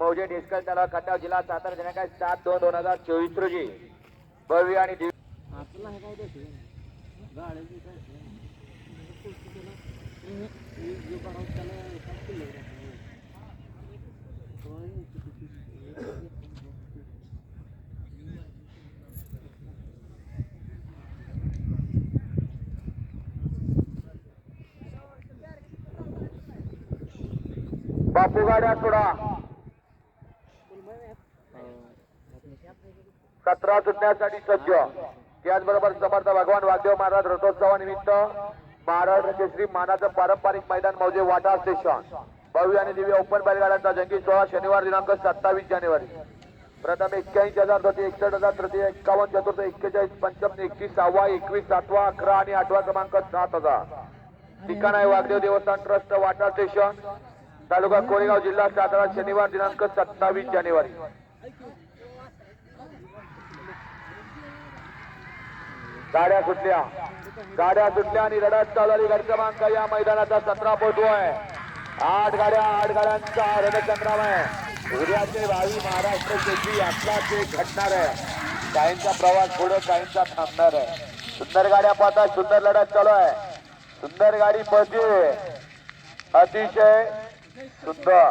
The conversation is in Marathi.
मौजे डिस्कस तलाव खटाव जिल्हा सातारा दिनांक सात दोन दोन हजार चोवीस रोजी. भव्य आणि दिव्य गाड्या सोडा. सतरा सुटण्यासाठी सज्ज. त्याचबरोबर समर्थ भगवान वाघदेव महाराज रथोत्सवानिमित्त महाराष्ट्र श्री मानाचं पारंपरिक मैदान मौजे वाटा स्टेशन भव्य आणि दिव्य ओपन बैलगाड्यांचा जंगी सोळा शनिवार दिनांक सत्तावीस जानेवारी. प्रथम एक्क्याऐंशी हजार तृतीय एकसष्ट हजार तृतीय एक्कावन्न चतुर्थ एक्केचाळीस पंचम एकतीस सहावा एकवीस सातवा अकरा आणि आठवा क्रमांक सात हजार. ठिकाण आहे वाघदेव देवस्थान ट्रस्ट वाटा स्टेशन तालुका कोरेगाव जिल्हा सातारा शनिवार दिनांक सत्तावीस जानेवारी. गाड्या सुटल्या. गाड्या सुटल्या आणि रडत चालवली गाडी क्रमांक या मैदानाचा सतरा आहे. आठ गाड्या आठ गाड्यांचा रणसंग्राम आहे. उद्याचे भावी महाराष्ट्र शेती यात्रा ते घडणार आहे. काहींचा प्रवास पुढे काहींचा थांबणार आहे. सुंदर गाड्या पाहता सुंदर लढत चालू आहे. सुंदर गाडी पळते अतिशय सुंदर